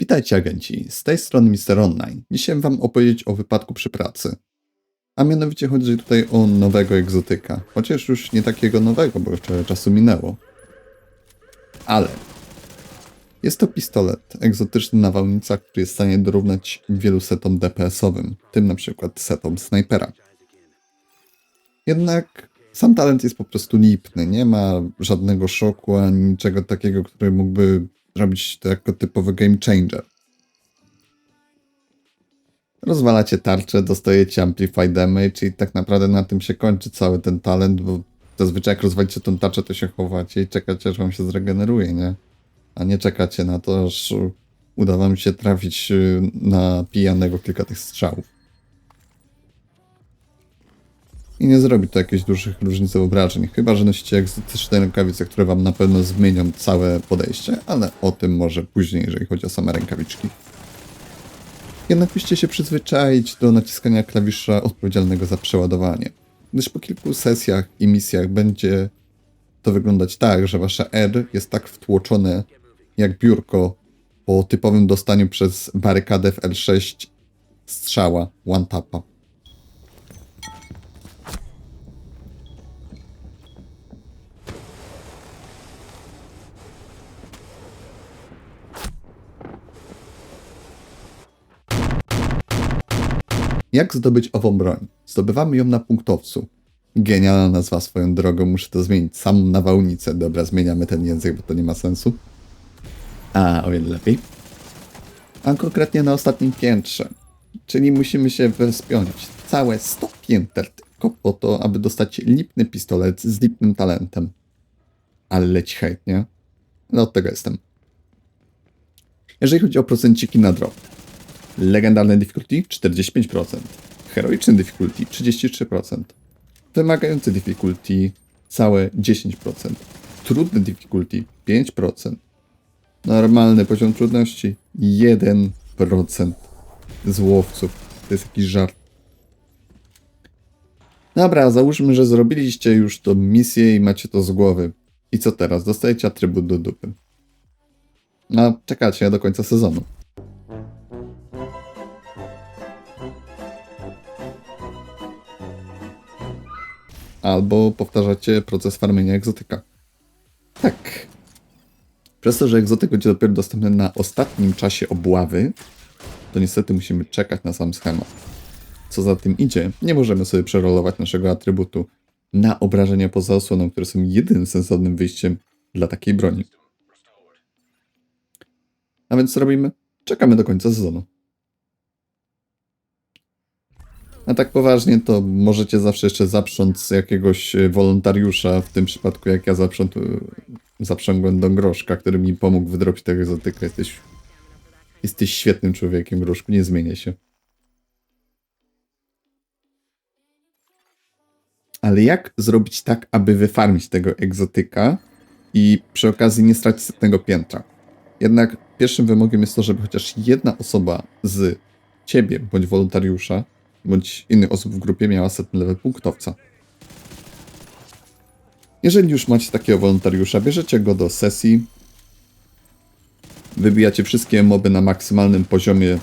Witajcie agenci, z tej strony Mister Online. Dzisiaj wam opowiedzieć o wypadku przy pracy. A mianowicie chodzi tutaj o nowego egzotyka. Chociaż już nie takiego nowego, bo trochę czasu minęło. Ale jest to pistolet egzotyczny nawałnica, który jest w stanie dorównać wielu setom DPS-owym, tym na przykład setom snajpera. Jednak sam talent jest po prostu lipny, nie ma żadnego szoku ani niczego takiego, który mógłby robić to jako typowy game changer. Rozwalacie tarczę, dostajecie amplify damage i tak naprawdę na tym się kończy cały ten talent, bo zazwyczaj jak rozwalicie tą tarczę, to się chowacie i czekacie, aż wam się zregeneruje, nie? A nie czekacie na to, aż uda wam się trafić y, na pijanego kilka tych strzałów. I nie zrobi to jakiejś dużych różnic wyobrażeń, chyba że nosicie egzotyczne rękawice, które wam na pewno zmienią całe podejście, ale o tym może później, jeżeli chodzi o same rękawiczki. Jednak musicie się przyzwyczaić do naciskania klawisza odpowiedzialnego za przeładowanie, gdyż po kilku sesjach i misjach będzie to wyglądać tak, że wasze R jest tak wtłoczone jak biurko po typowym dostaniu przez barykadę w L6 strzała one tapa. Jak zdobyć ową broń? Zdobywamy ją na punktowcu. Genialna nazwa swoją drogą, muszę to zmienić. Samą nawałnicę. Dobra, zmieniamy ten język, bo to nie ma sensu. A, o wiele lepiej. A konkretnie na ostatnim piętrze. Czyli musimy się wyspiąć całe 100 pięter tylko po to, aby dostać lipny pistolet z lipnym talentem. Ale leci hejt, nie? No od tego jestem. Jeżeli chodzi o procenciki na drop. Legendarne difficulty 45%. Heroiczny difficulty 33%. Wymagający difficulty całe 10%. Trudny difficulty 5%. Normalny poziom trudności 1% z łowców. To jest jakiś żart. Dobra, załóżmy, że zrobiliście już tą misję i macie to z głowy. I co teraz? Dostajecie atrybut do dupy. No, czekacie do końca sezonu. Albo powtarzacie proces farmienia egzotyka. Tak. Przez to, że egzotyk będzie dopiero dostępny na ostatnim czasie obławy, to niestety musimy czekać na sam schemat. Co za tym idzie, nie możemy sobie przerolować naszego atrybutu na obrażenia poza osłoną, które są jedynym sensownym wyjściem dla takiej broni. A więc co robimy? Czekamy do końca sezonu. A tak poważnie, to możecie zawsze jeszcze zaprząc jakiegoś e, wolontariusza, w tym przypadku jak ja zaprząt, e, zaprzęgłem do Groszka, który mi pomógł wydrobić tego egzotyka. Jesteś, jesteś świetnym człowiekiem, Groszku, nie zmienię się. Ale jak zrobić tak, aby wyfarmić tego egzotyka i przy okazji nie stracić setnego piętra? Jednak pierwszym wymogiem jest to, żeby chociaż jedna osoba z ciebie bądź wolontariusza bądź innych osób w grupie miała setny level punktowca. Jeżeli już macie takiego wolontariusza, bierzecie go do sesji, wybijacie wszystkie moby na maksymalnym poziomie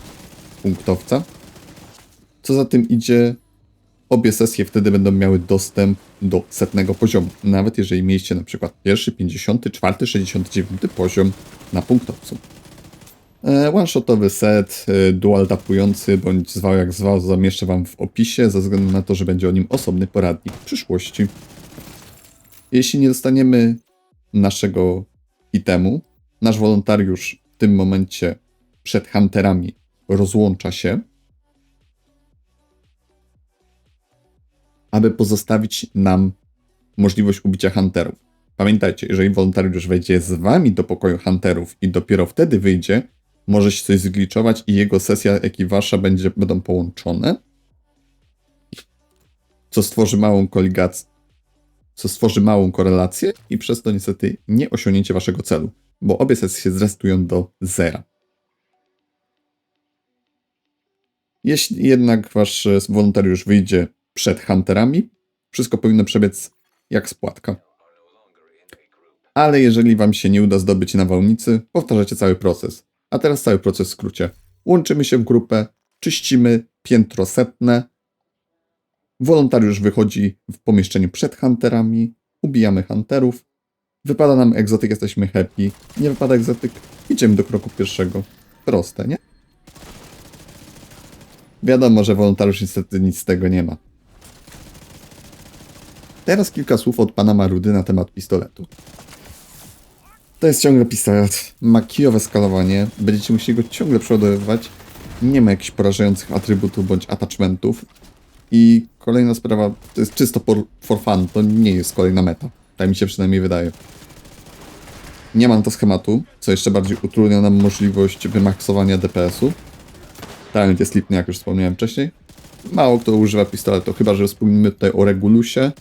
punktowca. Co za tym idzie, obie sesje wtedy będą miały dostęp do setnego poziomu, nawet jeżeli mieliście na przykład pierwszy, 54, 69 poziom na punktowcu. E, one-shotowy set, e, dual tapujący, bądź zwał jak zwał, zamieszczę Wam w opisie, ze względu na to, że będzie o nim osobny poradnik w przyszłości. Jeśli nie dostaniemy naszego itemu, nasz wolontariusz w tym momencie przed hunterami rozłącza się, aby pozostawić nam możliwość ubicia hunterów. Pamiętajcie, jeżeli wolontariusz wejdzie z wami do pokoju hunterów i dopiero wtedy wyjdzie, może się coś zgliczować i jego sesja, jak i wasza będzie, będą połączone, co stworzy małą koligację, co stworzy małą korelację i przez to niestety nie osiągnięcie waszego celu, bo obie sesje się zrestują do zera. Jeśli jednak wasz wolontariusz wyjdzie przed hunterami, wszystko powinno przebiec jak spłatka. Ale jeżeli wam się nie uda zdobyć nawałnicy, powtarzacie cały proces A teraz cały proces w skrócie. Łączymy się w grupę, czyścimy piętro setne. Wolontariusz wychodzi w pomieszczeniu przed hunterami, ubijamy hunterów. Wypada nam egzotyk, jesteśmy happy. Nie wypada egzotyk, idziemy do kroku pierwszego. Proste, nie? Wiadomo, że wolontariusz niestety nic z tego nie ma. Teraz kilka słów od pana Marudy na temat pistoletu. To jest ciągle pistolet. Ma kijowe skalowanie. Będziecie musieli go ciągle przeładowywać. Nie ma jakichś porażających atrybutów bądź attachmentów. I kolejna sprawa, to jest czysto for, for fun, to nie jest kolejna meta. Tak mi się przynajmniej wydaje. Nie mam to schematu, co jeszcze bardziej utrudnia nam możliwość wymaksowania DPS-u. Talent jest lipny, jak już wspomniałem wcześniej. Mało kto używa pistoletu, chyba że wspomnimy tutaj o Regulusie,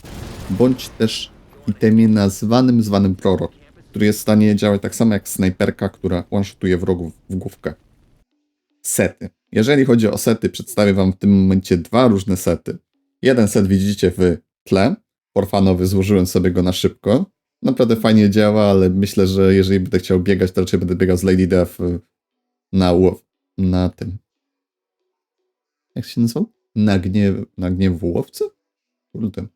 bądź też itemie nazwanym zwanym Prorok, który jest w stanie działać tak samo jak snajperka, która one-shotuje wrogów w główkę. Sety. Jeżeli chodzi o sety, przedstawię Wam w tym momencie dwa różne sety. Jeden set widzicie w tle. Porfanowy, złożyłem sobie go na szybko. Naprawdę fajnie działa, ale myślę, że jeżeli będę chciał biegać, to raczej będę biegał z Lady Death y, na, na tym. Jak się nazywał? Na gniew, na gniew łowcy? Kurde.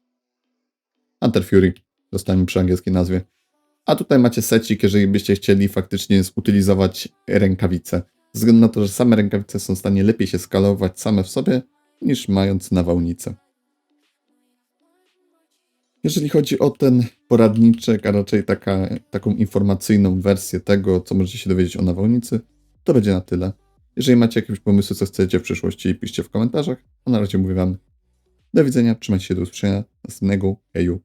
Hunter Fury. Zostałem przy angielskiej nazwie. A tutaj macie secik, jeżeli byście chcieli faktycznie zutylizować rękawice. Ze względu na to, że same rękawice są w stanie lepiej się skalować same w sobie, niż mając nawałnicę. Jeżeli chodzi o ten poradniczek, a raczej taka, taką informacyjną wersję tego, co możecie się dowiedzieć o nawałnicy, to będzie na tyle. Jeżeli macie jakieś pomysły, co chcecie w przyszłości, piszcie w komentarzach. A na razie mówię Wam do widzenia, trzymajcie się do usłyszenia. Następnego, heju.